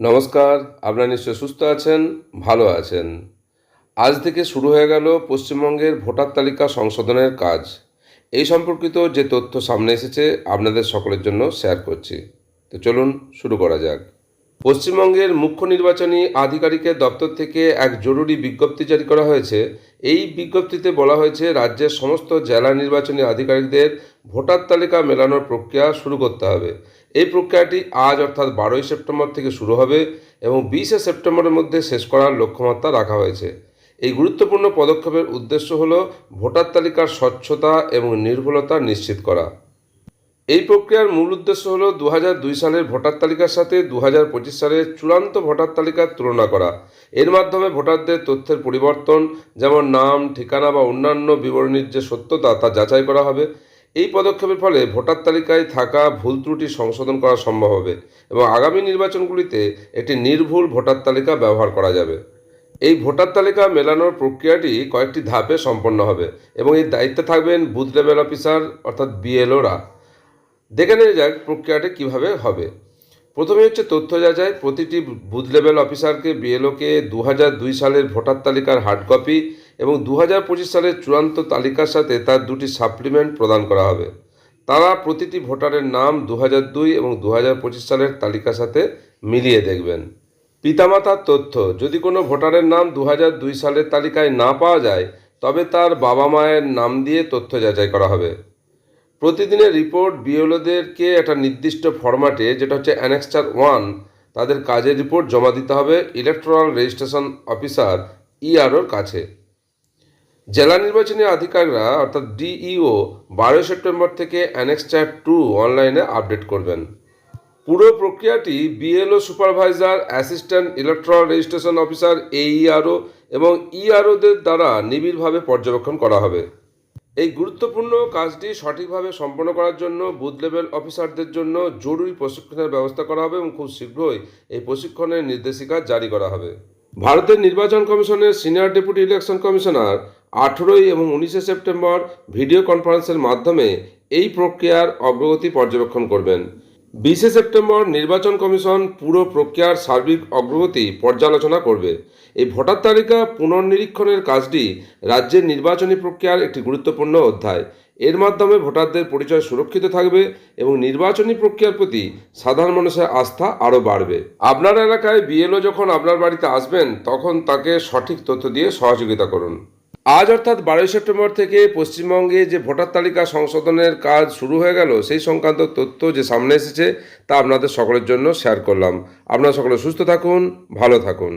নমস্কার, আপনারা নিশ্চয় সুস্থ আছেন, ভালো আছেন। আজ থেকে শুরু হয়ে গেল পশ্চিমবঙ্গের ভোটার তালিকা সংশোধনের কাজ। এই সম্পর্কিত যে তথ্য সামনে এসেছে, আপনাদের সকলের জন্য শেয়ার করছি। তো চলুন শুরু করা যাক। পশ্চিমবঙ্গের মুখ্য নির্বাচনী আধিকারিকের দপ্তর থেকে এক জরুরি বিজ্ঞপ্তি জারি করা হয়েছে। এই বিজ্ঞপ্তিতে বলা হয়েছে, রাজ্যের সমস্ত জেলা নির্বাচনী আধিকারিকদের ভোটার তালিকা মেলানোর প্রক্রিয়া শুরু করতে হবে। এই প্রক্রিয়াটি আজ অর্থাৎ বারোই সেপ্টেম্বর থেকে শুরু হবে এবং বিশে সেপ্টেম্বরের মধ্যে শেষ করার লক্ষ্যমাত্রা রাখা হয়েছে। এই গুরুত্বপূর্ণ পদক্ষেপের উদ্দেশ্য হল ভোটার তালিকার স্বচ্ছতা এবং নির্ভুলতা নিশ্চিত করা। এই প্রক্রিয়ার মূল উদ্দেশ্য হল দু সালের ভোটার তালিকার সাথে দু পঁচিশ সালের চূড়ান্ত ভোটার তালিকার তুলনা করা। এর মাধ্যমে ভোটারদের তথ্যের পরিবর্তন, যেমন নাম, ঠিকানা বা অন্যান্য বিবরণীর যে সত্যতা তা যাচাই করা হবে। এই পদক্ষেপের ফলে ভোটার তালিকায় থাকা ভুল ত্রুটি সংশোধন করা সম্ভব হবে এবং আগামী নির্বাচনগুলিতে একটি নির্ভুল ভোটার তালিকা ব্যবহার করা যাবে। এই ভোটার তালিকা মেলানোর প্রক্রিয়াটি কয়েকটি ধাপে সম্পন্ন হবে এবং এই দায়িত্বে থাকবেন বুথ লেভেল অফিসার অর্থাৎ বিএলওরা। দেখে নেওয়া যাক প্রক্রিয়াটি কীভাবে হবে। প্রথমে হচ্ছে তথ্য যাচাই। প্রতিটি বুথ লেভেল অফিসারকে বিএলওকে দু দুই সালের ভোটার তালিকার হার্ড কপি এবং দু হাজার পঁচিশ সালের চূড়ান্ত তালিকার সাথে তার দুটি সাপ্লিমেন্ট প্রদান করা হবে। তারা প্রতিটি ভোটারের নাম দু দুই এবং দু পঁচিশ সালের তালিকার সাথে মিলিয়ে দেখবেন। পিতামাতার তথ্য, যদি কোনো ভোটারের নাম দু দুই সালের তালিকায় না পাওয়া যায়, তবে তার বাবা মায়ের নাম দিয়ে তথ্য যাচাই করা হবে। প্রতিদিনের রিপোর্ট বিএলওদেরকে একটা নির্দিষ্ট ফরম্যাটে, যেটা হচ্ছে অ্যানেক্সটার ওয়ান, তাদের কাজের রিপোর্ট জমা দিতে হবে ইলেকট্রাল রেজিস্ট্রেশন অফিসার ইআরওর কাছে। জেলা নির্বাচনী আধিকারিকরা, অর্থাৎ ডিইও, বারোই সেপ্টেম্বর থেকে অ্যানেক্সটার টু অনলাইনে আপডেট করবেন। পুরো প্রক্রিয়াটি BLO supervisor assistant electoral registration officer AERO এবং ইআরওদের দ্বারা নিবিড়ভাবে পর্যবেক্ষণ করা হবে। এই গুরুত্বপূর্ণ কাজটি সঠিকভাবে সম্পন্ন করার জন্য বুথ লেভেল অফিসারদের জন্য জরুরি প্রশিক্ষণের ব্যবস্থা করা হবে এবং খুব শীঘ্রই এই প্রশিক্ষণের নির্দেশিকা জারি করা হবে। ভারতের নির্বাচন কমিশনের সিনিয়র ডেপুটি ইলেকশন কমিশনার আঠেরোই এবং উনিশে সেপ্টেম্বর ভিডিও কনফারেন্সের মাধ্যমে এই প্রক্রিয়ার অগ্রগতি পর্যবেক্ষণ করবেন। বিশে সেপ্টেম্বর নির্বাচন কমিশন পুরো প্রক্রিয়ার সার্বিক অগ্রগতি পর্যালোচনা করবে। এই ভোটার তালিকা পুনর্নিরীক্ষণের কাজটি রাজ্যের নির্বাচনী প্রক্রিয়ার একটি গুরুত্বপূর্ণ অধ্যায়। এর মাধ্যমে ভোটারদের পরিচয় সুরক্ষিত থাকবে এবং নির্বাচনী প্রক্রিয়ার প্রতি সাধারণ মানুষের আস্থা আরও বাড়বে। আপনার এলাকায় বিএলও যখন আপনার বাড়িতে আসবেন, তখন তাকে সঠিক তথ্য দিয়ে সহযোগিতা করুন। আজ অর্থাৎ বারোই সেপ্টেম্বর থেকে পশ্চিমবঙ্গে যে ভোটার তালিকা সংশোধনের কাজ শুরু হয়ে গেল, সেই সংক্রান্ত তথ্য যে সামনে এসেছে তা আপনাদের সকলের জন্য শেয়ার করলাম। আপনারা সকলে সুস্থ থাকুন, ভালো থাকুন।